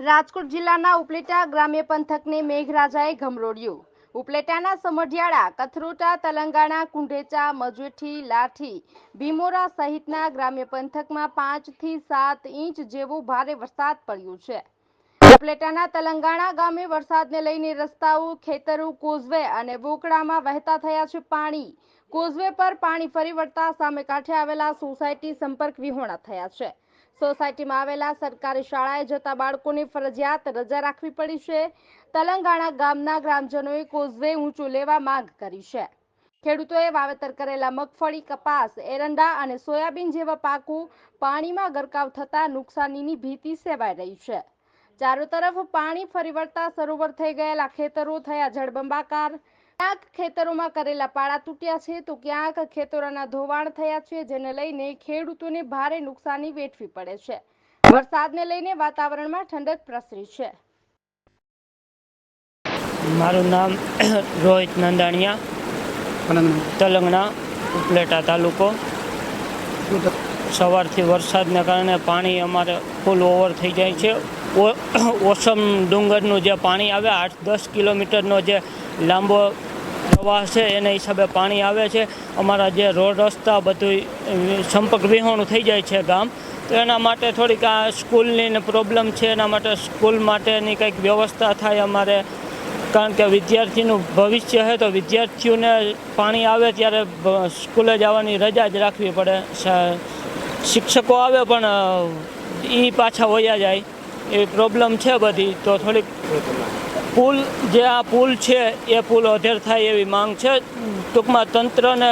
રાજકોટ જિલ્લાના ઉપલેટા ગ્રામ્ય પંથકને મેઘરાજાએ ગમરોડ્યું. ઉપલેટાના સમઢિયાળા, કથરોટા, તલંગાણા, કુંઢેચા મજેઠી લાઠી, ભીમોરા સહિતના ગ્રામ્ય પંથકમાં પાંચથી સાત ઇંચ જેવો ભારે વરસાદ પડ્યો છે. ઉપલેટાના તલંગાણા ગામે વરસાદને લઈને રસ્તાઓ, ખેતરો કોઝવે અને બોકડામાં વહેતા થયા છે પાણી. કોઝવે પર પાણી ફરી વળતા સામે કાંઠે આવેલા સોસાયટી સંપર્ક વિહોણા થયા છે. સોસાયટીમાં આવેલા સરકારી શાળાએ જતા બાળકોની ફરજિયાત રજા રાખવી પડી છે. તલંગાણા ગામના ગ્રામજનોએ કોઝવે ઊંચું લેવા માંગ કરી છે. ખેડૂતોએ વાવેતર કરેલા મગફળી, કપાસ, એરંડા અને સોયાબીન જેવા પાકો પાણીમાં ગરકાવ થતા નુકસાનીની ભીતિ સેવાઈ રહી છે. ચારો તરફ પાણી ફરી વળતા સરોવર થઈ ગયેલા ખેતરો થયા જળબંબાકાર ક્યાંક ખેતરોમાં કરેલા પાળા તૂટ્યા છે તો ક્યાંક ખેતરોના ધોવાણ થયા છે, જેને લઈને ખેડૂતોને ભારે નુકસાની વેઠવી પડે છે. વરસાદને લઈને વાતાવરણમાં ઠંડક પ્રસરી છે. મારું નામ રોહિત નંદાણિયા, તલંગણા, ઉપલેટા તાલુકો. સવારથી વરસાદને કારણે પાણી અમારે ફૂલ ઓવર થઈ જાય છે. ઓસમ ડુંગરનું જે પાણી આવે, આઠ દસ કિલોમીટરનો જે લાંબો પ્રવાહ છે, એના હિસાબે પાણી આવે છે. અમારા જે રોડ રસ્તા બધું સંપર્ક વિહોણું થઈ જાય છે ગામ. તો એના માટે થોડીક આ સ્કૂલની પ્રોબ્લેમ છે, એના માટે સ્કૂલ માટેની કંઈક વ્યવસ્થા થાય અમારે. કારણ કે વિદ્યાર્થીનું ભવિષ્ય છે તો વિદ્યાર્થીઓને પાણી આવે ત્યારે સ્કૂલે જવાની રજા જ રાખવી પડે. શિક્ષકો આવે પણ એ પાછા વયા જાય. એવી પ્રોબ્લેમ છે બધી તો થોડીક પુલ જે આ પુલ છે એ પુલ અધેર થાય એવી માંગ છે. ટૂંકમાં તંત્રને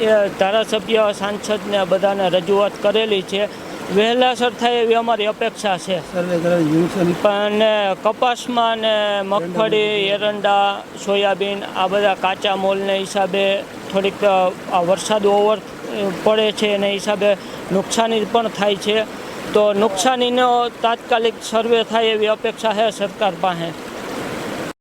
એ ધારાસભ્ય સાંસદને બધાને રજૂઆત કરેલી છે. વહેલાસર થાય એવી અમારી અપેક્ષા છે. અને કપાસમાં ને મગફળી એરંડા સોયાબીન આ બધા કાચા મોલને હિસાબે થોડીક આ વરસાદ ઓવર પડે છે એને હિસાબે નુકસાની પણ થાય છે. તો નુકસાનીનો તાત્કાલિક સર્વે થાય એવી અપેક્ષા છે સરકાર પાસે.